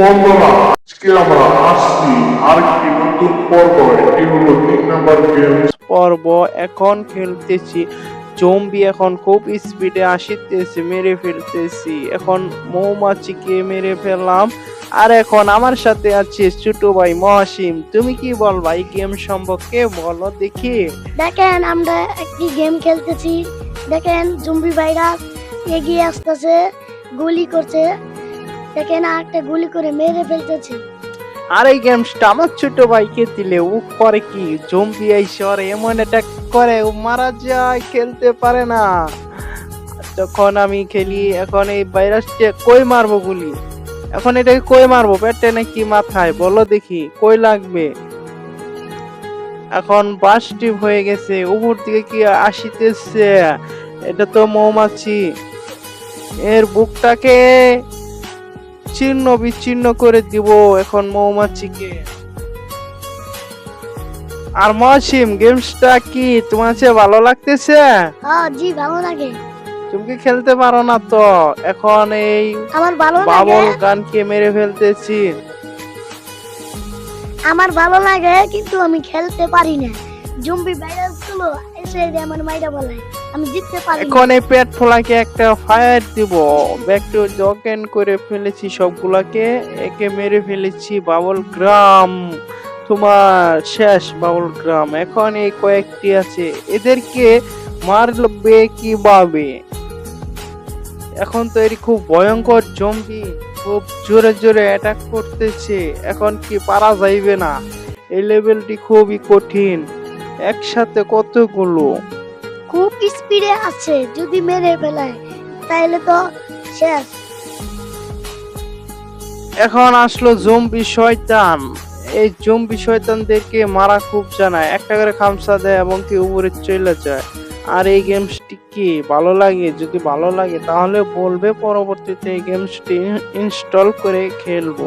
বন্ধুরা আজকে আমরা আসছি আর কি নতুন পর্ব এটি হলো তিন নাম্বার গেম। পর্ব এখন খেলতেছি জম্বি এখন খুব স্পিডে আসিতেছে মেরে ফেলতেছি। এখন মৌমাছিকে মেরে ফেললাম আর এখন আমার সাথে আছে ছোট ভাই মহাসিম তুমি কি বলবা এই গেম সম্পর্কে বলো দেখি। দেখেন আমরা একটি গেম খেলতেছি। দেখেন জম্বি ভাইরাস এগিয়ে আসতেছে গুলি করছে। দেখেন আর একটা গুলি করে মেরে ফেলতেছে। আর এই গেমসটা আমার ছোট ভাইকে দিলে ও করে কি? জম্বি আইসে ওর এমন অ্যাটাক করে, ও মারা যায়, খেলতে পারে না। তখন আমি খেলি, এখন এই ভাইরাসটা কই মারবো গুলি? এখন এটাকে কই মারবো? পেটে নাকি মাথায়? বলো দেখি, কই লাগবে? এখন বাসটি হয়ে গেছে, উপর দিকে কি আসিতেছে? এটা তো মৌমাছি। এর বুকটাকে ছিন্ন বিচ্ছিন্ন করে দিব এখন মৌমাছিকে। আর মৌসিম গেমসটা কি তোমার কাছে ভালো লাগতেছে? হ্যাঁ জি ভালো লাগে। তুমি কি খেলতে পারো না তো? এখন এই আমার ভালো লাগে। বাবল গানকে মেরে ফেলতেছি। আমার ভালো লাগে কিন্তু আমি খেলতে পারি না। জম্বি ভাইরাসগুলো এসে আমার মাইরা বলে, আমি জিততে পারি এখন এই পেট ফোলাকে একটা ফায়ার দিব। ব্যাকটু জকেন করে ফেলেছি সবগুলাকে, একে মেরে ফেলেছি বাবল গ্রাম তোমার শেষ বাবল গ্রাম এখন এই কয়েকটি আছে, এদেরকে মারবে কীভাবে? এখন তো এর খুব ভয়ঙ্কর জম্বি, খুব জোরে জোরে অ্যাটাক করতেছে, এখন কি পারা যাইবে না? এই লেভেলটি খুবই কঠিন। একসাথে কতগুলো? খুব স্পিডে আছে যদি মেরে ফেলায় তাহলে তো শেষ। এখন আসলো জম্বি শয়তান। এই জম্বি শয়তানদেরকে মারা খুব জানায়। একটা করে খামসা দেয় এবং কি উপরে চলে যায়। আর এই গেমসটি কি? ভালো লাগে? যদি ভালো লাগে তাহলে বলবে পরবর্তীতে এই গেমসটি ইনস্টল করে খেলব।